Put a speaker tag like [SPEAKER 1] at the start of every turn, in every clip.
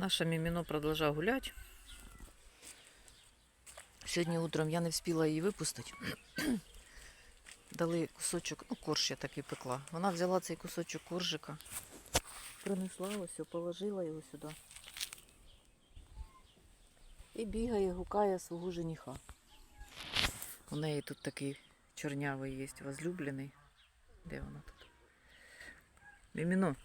[SPEAKER 1] Наша Міміно продовжує гуляти. Сьогодні утром я не встигла її випустити. Дали кусочок, ну, корж я такий пекла. Вона взяла цей кусочок коржика, принесла ось, положила його сюди. І бігає, гукає свого жениха. У неї тут такий чорнявий є возлюблений. Де вона тут? Міміно.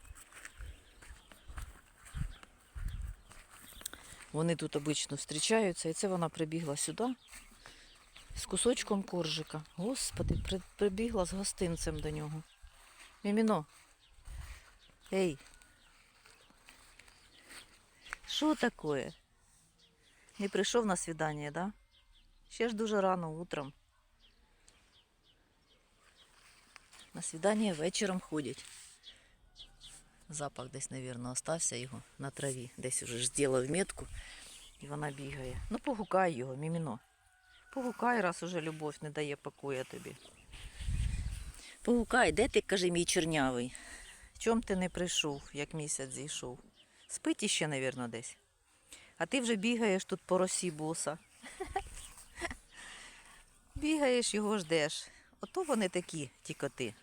[SPEAKER 1] Вони тут обично зустрічаються, і це вона прибігла сюди з кусочком коржика. Господи, при- прибігла з гостинцем до нього. Міміно. Ей. Що таке? Не прийшов на свідання, да? Ще ж дуже рано утром. На свідання вечором ходять. Запах десь, мабуть, остався його на траві. Десь уже ж зробив метку, і вона бігає. Ну, погукай його, міміно. Погукай, раз уже любов не дає покоя тобі. Погукай, де ти, каже, мій чорнявий? Чом ти не прийшов, як місяць зійшов? Спить іще, мабуть, десь. А ти вже бігаєш тут по росі боса. Бігаєш, його ждеш. Ото вони такі, ті коти.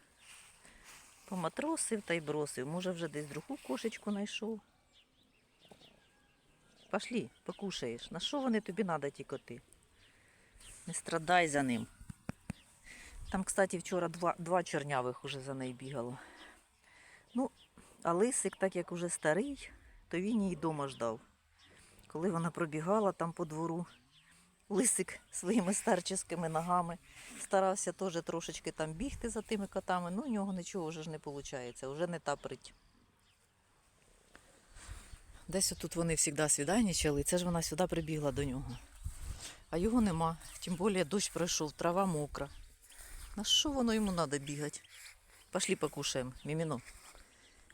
[SPEAKER 1] Поматросив та й бросив. Може, вже десь другу кошечку знайшов. Пошли, покушаєш. На що вони тобі надо, ті коти? Не страдай за ним. Там, кстати, вчора два, два чорнявих уже за нею бігало. Ну, а лисик, так як уже старий, то він її дома ждав. Коли вона пробігала там по двору, лисик своїми старческими ногами старався теж трошечки там бігти за тими котами, ну у нього нічого вже ж не виходить, вже не та прить. Десь отут вони завжди свідайничали, це ж вона сюди прибігла до нього. А його нема. Тим більше дощ пройшов, трава мокра. На що воно йому треба бігати? Пошли покушаємо, міміно.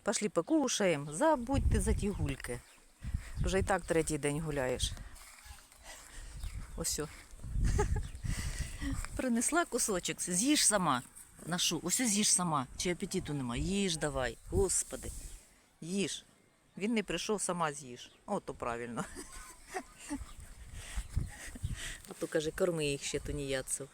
[SPEAKER 1] Пошли покушаємо. Забудь ти за ті гульки. Вже і так третій день гуляєш. Ось. Принесла кусочок, з'їж сама. Нашу. Ось з'їж сама. Чи апетиту нема? Їж давай. Господи. Їж. Він не прийшов, сама з'їж. О, то правильно. А то каже, корми їх ще тунеядців.